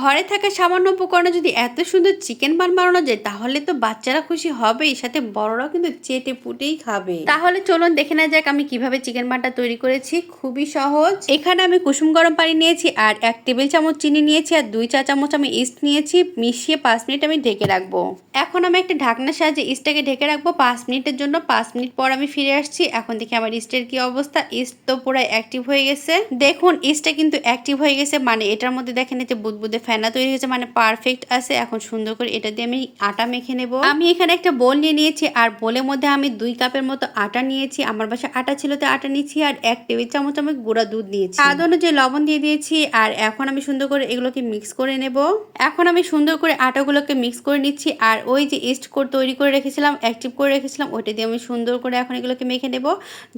ঘরে থাকা সামান্য উপকরণে যদি এত সুন্দর চিকেন বান বানানো যায় তাহলে তো বাচ্চারা খুশি হবেই সাথে বড়রাও কিন্তু চেটে পুটেই খাবে। তাহলে চলুন দেখে না যাক আমি কীভাবে চিকেন বানটা তৈরি করেছি। খুবই সহজ। এখানে আমি কুসুম গরম পানি নিয়েছি আর এক টেবিল চামচ চিনি নিয়েছি আর দুই চা চামচ আমি ইস্ট নিয়েছি। মিশিয়ে পাঁচ মিনিট আমি ঢেকে রাখব। এখন আমি একটা ঢাকনার সাহায্যে ইস্টটাকে ঢেকে রাখব। পাঁচ মিনিটের জন্য পাঁচ মিনিট পর আমি ফিরে আসছি। এখন দেখি আমার ইস্টের কি অবস্থা। ইস্ট তো পুরো অ্যাক্টিভ হয়ে গেছে। দেখুন ইস্টটা কিন্তু অ্যাক্টিভ হয়ে গেছে। মানে এটার মধ্যে দেখেন এই যে বুদবুদে ফেনা তৈরি হয়েছে মানে পারফেক্ট আছে। এখন সুন্দর করে এটা দিয়ে আমি আটা মেখে নেব। আমি এখানে একটা বোল নিয়ে নিয়েছি আর বোলের মধ্যে আমি দুই কাপের মতো আটা নিয়েছি। আমার বাসায় আটা ছিল তো আটা নিয়েছি আর এক টেবিল চামচ আমি গুঁড়া দুধ নিয়েছি। স্বাদ অনুযায়ী লবণ দিয়ে দিয়েছি আর এখন আমি সুন্দর করে এগুলোকে মিক্স করে নেব। এখন আমি সুন্দর করে আটাগুলোকে মিক্স করে নিচ্ছি আর ওই যে ইস্ট কোড তৈরি করে রেখেছিলাম অ্যাক্টিভ করে রেখেছিলাম ওইটা দিয়ে আমি সুন্দর করে এখন এগুলোকে মেখে নেব।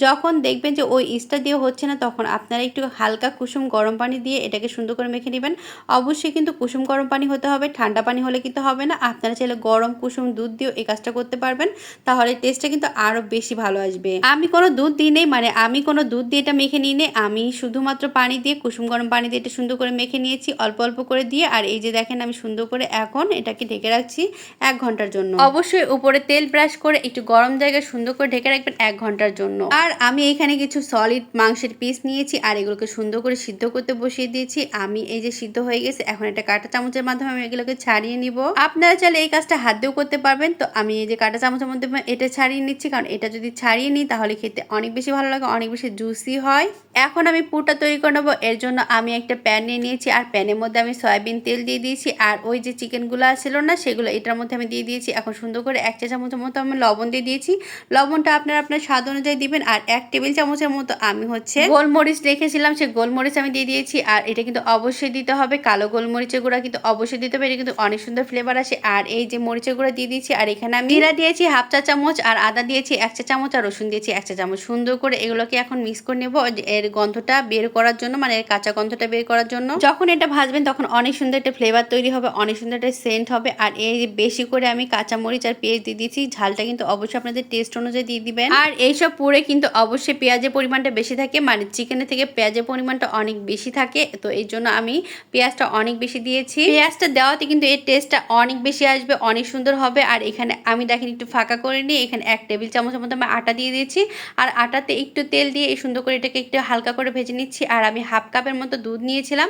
যখন দেখবেন যে ওই ইস্টটা দিয়ে হচ্ছে না তখন আপনারা একটু হালকা কুসুম গরম পানি দিয়ে এটাকে সুন্দর করে মেখে নেবেন। অবশ্যই কিন্তু কুসুম গরম পানি হতে হবে, ঠান্ডা পানি হলে কিন্তু হবে না। আপনারা চাইলে গরম কুসুম দুধ দিয়েও এই কাজটা করতে পারবেন, তাহলে টেস্টটা কিন্তু আরও বেশি ভালো আসবে। আমি কোনো দুধ দিই নেই মানে আমি কোনো দুধ দিয়ে এটা মেখে নিই নেই, আমি শুধুমাত্র পানি দিয়ে কুসুম গরম পানি দিয়ে এটা সুন্দর করে মেখে নিয়েছি, অল্প অল্প করে দিয়ে। আর এই যে দেখেন, আমি সুন্দর করে এখন এটাকে ঢেকে রাখছি এক ঘণ্টার জন্য। অবশ্যই উপরে তেল ব্রাশ করে একটু গরম জায়গায় সুন্দর করে ঢেকে রাখবেন এক ঘণ্টার জন্য। আর আমি এখানে কিছু সলিড মাংসের পিস নিয়েছি, আর এগুলোকে সুন্দর করে সিদ্ধ করতে বসিয়ে দিয়েছি। আমি এই যে সিদ্ধ হয়ে গেছে এখন একটা কাঁটা চামচের মাধ্যমে আমি এগুলোকে ছাড়িয়ে নিব। আপনারা চাইলে এই কাজটা হাত দিয়েও করতে পারবেন। তো আমি এই যে কাঁটা চামচের মধ্যে এটা ছাড়িয়ে নিচ্ছি, কারণ এটা যদি ছাড়িয়ে নিই তাহলে খেতে অনেক বেশি ভালো লাগে, অনেক বেশি জুসি হয়। এখন আমি পুরটা তৈরি করে নেব। এর জন্য আমি একটা প্যান নিয়ে নিয়েছি, আর প্যানের মধ্যে আমি সয়াবিন তেল দিয়ে দিয়েছি, আর ওই যে চিকেনগুলো ছিল না, সেগুলো এটার মধ্যে আমি দিয়ে দিয়েছি। এখন সুন্দর করে এক চা চামচের মতো আমি লবণ দিয়ে দিয়েছি। লবণটা আপনারা আপনার স্বাদ অনুযায়ী দিবেন, আর এক টেবিল চামচের মতো আমি হচ্ছে গোলমরিচ রেখেছিলাম, সে গোলমরিচ আমি দিয়ে দিয়েছি, আর এটা কিন্তু অবশ্যই দিতে হবে। কালো গোলমরিচের গুঁড়া কিন্তু অবশ্যই দিতে এটা কিন্তু অনেক সুন্দর ফ্লেভার আসে। আর এই যে মরিচের গুঁড়া দিয়ে দিয়েছি, আর এখানে আমি জিরা দিয়েছি, হাফ চা চামচ, আর আদা দিয়েছি, এক চা চামচ, আর রসুন দিয়েছি, এক চা চামচ। সুন্দর করে এগুলোকে এখন মিক্স করে নেব। এর গন্ধটা বের করার জন্য মানে এর কাঁচা গন্ধটা বের করার জন্য। যখন এটা ভাজবেন, তখন অনেক সুন্দর একটা ফ্লেভার তৈরি হবে, অনেক সুন্দর একটা সেন্ট হবে। আর এই বেশি করে আমি কাঁচা মরিচ আর পেঁয়াজ দিয়ে দিয়েছি, ঝালটা কিন্তু অবশ্যই আপনাদের টেস্ট অনুযায়ী দিয়ে দিবেন। আর এইসব পুরে কিন্তু অবশ্যই পেঁয়াজের পরিমাণটা বেশি থাকে। মানে চিকেনের থেকে পেঁয়াজের পরিমাণটা অনেক বেশি থাকে। তো এই জন্য আমি পেঁয়াজটা অনেক বেশি দিয়েছি। পেঁয়াজটা দেওয়াতে কিন্তু এর টেস্টটা অনেক বেশি আসবে অনেক সুন্দর হবে। আর এখানে আমি দেখেন একটু ফাঁকা করে নিয়ে এখানে এক টেবিল চামচের মতো আমি আটা দিয়ে দিয়েছি। আর আটাতে একটু তেল দিয়ে এই সুন্দর করে এটাকে একটু হালকা করে ভেজে নিচ্ছি। আর আমি হাফ কাপের মতো দুধ নিয়েছিলাম।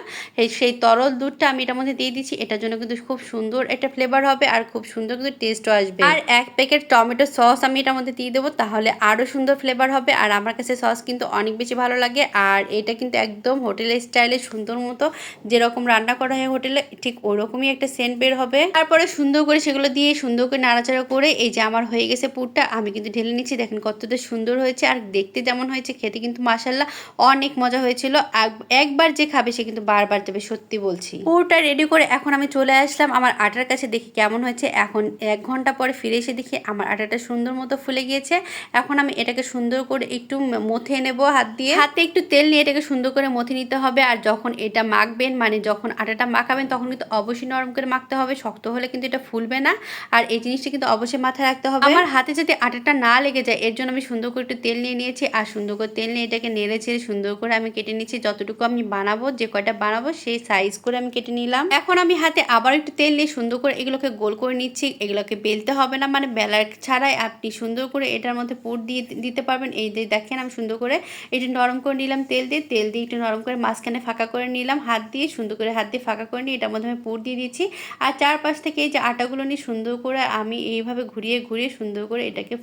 সেই তরল দুধটা আমি এটার মধ্যে দিয়ে দিচ্ছি। এটার জন্য কিন্তু খুব সুন্দর একটা ফ্লেভার হবে আর খুব সুন্দর কিন্তু টেস্টও আসবে। আর এক প্যাকেট টমেটো সস আমি এটার মধ্যে দিয়ে দেবো তাহলে আরও সুন্দর ফ্লেভার হবে। আর আমার কাছে সস কিন্তু অনেক বেশি ভালো লাগে। আর এটা কিন্তু একদম হোটেলের স্টাইলে সুন্দর মতো যেরকম রান্না করা হয় হোটেলে ঠিক ওরকমই একটা সেন্ট বের হবে। তারপরে সুন্দর করে সেগুলো দিয়ে সুন্দর করে নাড়াচাড়া করে এই যে আমার হয়ে গেছে পুরটা, আমি কিন্তু ঢেলে নিচ্ছি। দেখেন কতটা সুন্দর হয়েছে আর দেখতে যেমন হয়েছে, খেতে কিন্তু মাসাল্লাহ অনেক মজা হয়েছিল। একবার যে খাবে সে কিন্তু বারবার যাবে সত্যি বলছি। পুরটা রেডি করে এখন আমি চলে আসলাম আমার আটার কাছে, দেখি কেমন হয়েছে। এখন এক ঘণ্টা পরে ফিরে এসে দেখি আমার আটাটা সুন্দর মতো ফুলে গিয়েছে। এখন আমি এটাকে সুন্দর করে একটু মথে নেব হাত দিয়ে। হাতে একটু তেল নিয়ে এটাকে সুন্দর করে মথে নিতে হবে। আর যখন এটা মাখবেন মানে যখন আটাটা মাখাবেন তখন কিন্তু অবশ্যই নরম করে মাখতে হবে, শক্ত হলে কিন্তু এটা ফুলবে না। আর এই জিনিসটা কিন্তু অবশ্যই মাথায় রাখতে হবে। আমার হাতে যদি আটাটা না লেগে যায়, এর জন্য আমি সুন্দর করে একটু তেল নিয়ে নিয়েছি। আর সুন্দর করে তেল নিয়ে এটাকে নেড়ে ছেড়ে সুন্দর করে আমি কেটে নিচ্ছি। যতটুকু আমি বানাবো, যে কয়টা বানাবো, সেই সাইজ করে আমি কেটে নিলাম। এখন আমি হাতে আবার একটু তেল নিয়ে সুন্দর করে এগুলোকে গোল করে নিচ্ছি। এগুলোকে বেলতে হবে না মানে বেলার ছাড়াই আপনি সুন্দর করে এটার মধ্যে পুর দিয়ে দিতে পারবেন। এই যে দেখেন আমি সুন্দর করে এটা নরম করে নিলাম তেল দিয়ে। তেল দিয়ে একটু নরম করে মাঝখানে ফাঁকা করে নিলাম। হাত দিয়ে সুন্দর করে হাত দিয়ে ফাঁকা করে নিয়ে এটার মধ্যে আমি পুর দিয়ে দিচ্ছি আর চারপাশ থেকে এই যে আটাগুলো নিয়ে সুন্দর করে আমি এইভাবে ঘুরিয়ে ঘুরিয়ে সুন্দর করে এটাকে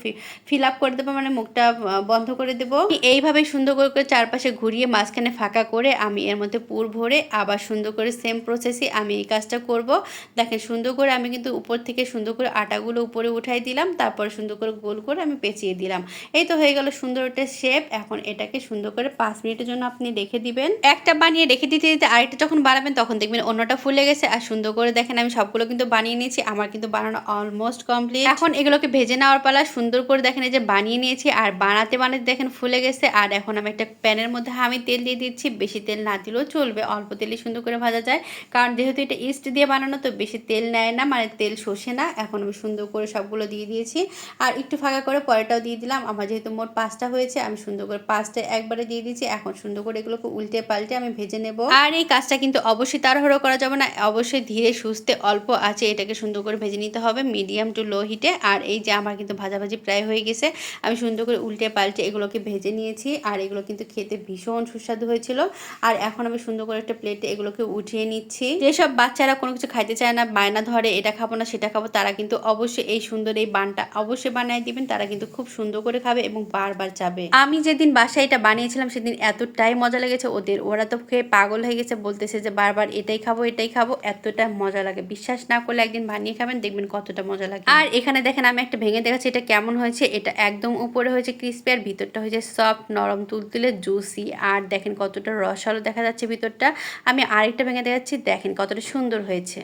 ফিল আপ করে দেবো মানে মুখটা বন্ধ করে দেবো। এইভাবে সুন্দর করে করে চারপাশে ঘুরিয়ে মাঝখানে ফাঁকা করে আমি এর মধ্যে পুর ভরে আবার সুন্দর করে সেম প্রসেসে আমি এই কাজটা করব। দেখেন সুন্দর করে আমি কিন্তু উপর থেকে সুন্দর করে আটাগুলো উপরে উঠাই দিলাম, তারপর সুন্দর করে গোল করে আমি পেঁচিয়ে দিলাম। এই তো হয়ে গেল সুন্দর একটা শেপ এখন এটাকে সুন্দর করে পাঁচ মিনিটের জন্য আপনি রেখে দিবেন। একটা বানিয়ে রেখে দিতে দিতে আরেকটা যখন বানাবেন তখন দেখবেন অন্যটা ফুলে গেছে আর সুন্দর করে দেখেন, আমি সবগুলো কিন্তু বানিয়ে নিয়েছি। আমার কিন্তু বানানো অলমোস্ট কমপ্লিট এখন এগুলোকে ভেজে নেওয়ার পালা সুন্দর করে দেখেন, এই যে বানিয়ে নিয়েছি আর বানাতে বানাতে দেখেন ফুলে গেছে। আর এখন আমি একটা প্যানের মধ্যে আমি তেল দিয়ে দিচ্ছি। বেশি তেল না দিলেও চলবে, অল্প তেলে সুন্দর করে ভাজা যায়। কারণ যেহেতু এটা ইস্ট দিয়ে বানানো, তো বেশি তেল নেয় না মানে তেল শোষে না। এখন আমি সুন্দর করে সবগুলো দিয়ে দিয়েছি। আর একটু ফাঁকা করে পরেটাও দিয়ে দিলাম। আমার যেহেতু মোট পাঁচটা হয়েছে, আমি সুন্দর করে পাঁচটা একবারে দিয়ে দিয়েছি। এখন সুন্দর করে এগুলোকে উল্টে পাল্টে আমি ভেজে নেব। আর এই কাজটা কিন্তু অবশ্যই তাড়াহুড়ো করা যাবে না। অবশ্যই ধীরে সুস্থে অল্প আছে এটাকে সুন্দর করে ভেজে নিতে হবে। মিডিয়াম টু লো হিটে। আর এই যে আমার কিন্তু ভাজাভাজি প্রায় হয়ে গেছে। আমি সুন্দর করে উল্টে পাল্টে এগুলোকে ভেজে নিয়েছি। আর এগুলো কিন্তু খেতে ভীষণ সুস্বাদু হয়েছিল। আর এখন আমি সুন্দর করে একটা প্লেটে এগুলোকে উঠিয়ে নিচ্ছি। যেসব বাচ্চারা কোনো কিছু খাইতে চায় না, বায়না ধরে, এটা খাব না, সেটা খাব, তারা কিন্তু অবশ্যই এই সুন্দর এই বানটা অবশ্যই বানিয়ে দিবেন। তারা কিন্তু খুব সুন্দর করে খাবে এবং বারবার যাবে। আমি যেদিন বাসায় এটা বানিয়েছিলাম, সেদিন এতটাই মজা লেগেছে। ওদের, ওরা তো খেয়ে পাগল হয়ে গেছে। বলতেছে যে বারবার এটাই খাব এটাই খাব, এতটা মজা লাগে। বিশ্বাস না করলে একদিন বানিয়ে খাবেন, দেখবেন কতটা মজা লাগে। আর এখানে দেখেন, আমি একটা ভেঙে দেখাচ্ছি, এটা কেমন হয়েছে? এটা একদম উপরে হয়েছে ক্রিস্পি আর ভিতরটা হয়েছে সফট নরম, তুলতুলে জুসি আর দেখেন কতটা রসালো দেখা যাচ্ছে ভিতরটা। আমি আরেকটা ভেঙে দেখাচ্ছি, দেখেন কতটা সুন্দর হয়েছে।